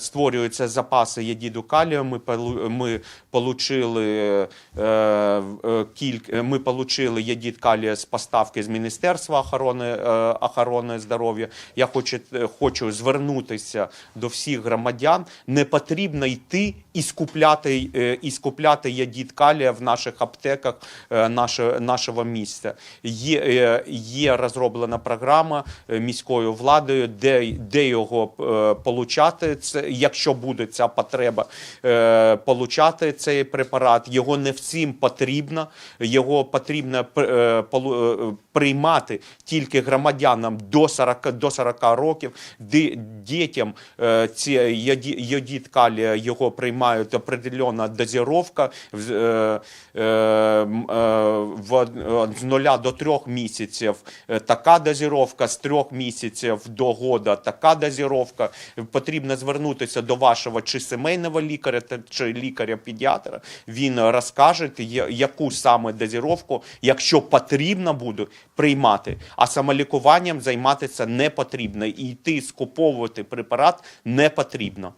Створюються запаси єдіду калію. Ми ми получили е, е, кільк, ми получили єдід калія з поставки з Міністерства охорони, е, охорони здоров'я. Я хочу, е, хочу звернутися до всіх громадян. Не потрібно йти і скупляти, е, і скупляти єдід калія в наших аптеках е, наше, нашого міста. Є, е, є розроблена програма е, міською владою, де, де його е, получати, це, якщо буде ця потреба, е, получати цей препарат. Його не всім потрібно, його потрібно е, е, приймати тільки громадянам до 40, до 40 років. Ди- Дітям е, ці йоді- йодід його приймають определена е, з 0 до 3 місяців така дозировка, з 3 місяців до года така дозировка. Потрібно звернутися до вашого чи сімейного лікаря, чи лікаря-педіатра. Він розкаже, яку саме дозіровку, якщо потрібно буде, приймати. А самолікуванням займатися не потрібно. І йти скуповувати препарат не потрібно.